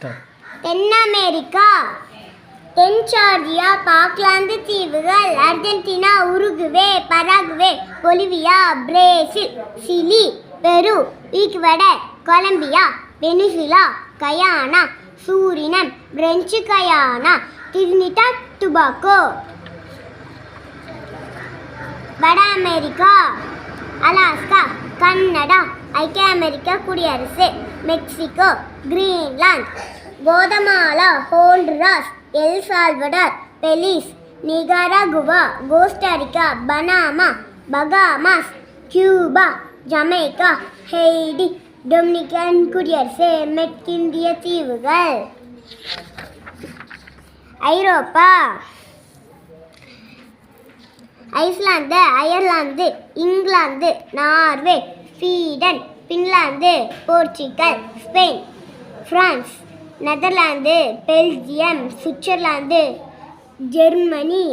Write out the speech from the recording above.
தென் America தென்சார்ஜியா Falkland தீவுகள் Argentina Uruguay Paraguay Bolivia Brazil Chile Peru Ecuador Colombia Venezuela Guyana Suriname French Guiana Trinidad Tobago வட America Alaska Canada ஐக்கிய அமெரிக்க குடியரசு Mexico Greenland Guatemala Honduras El Salvador Belize Nicaragua Costa Rica Panama Bahamas Cuba Jamaica Haiti Dominican குடியரசு மெற்கிந்திய தீவுகள். ஐரோப்பா. Iceland Ireland England Norway Sweden Finland Portugal Spain France Netherlands Belgium Switzerland Germany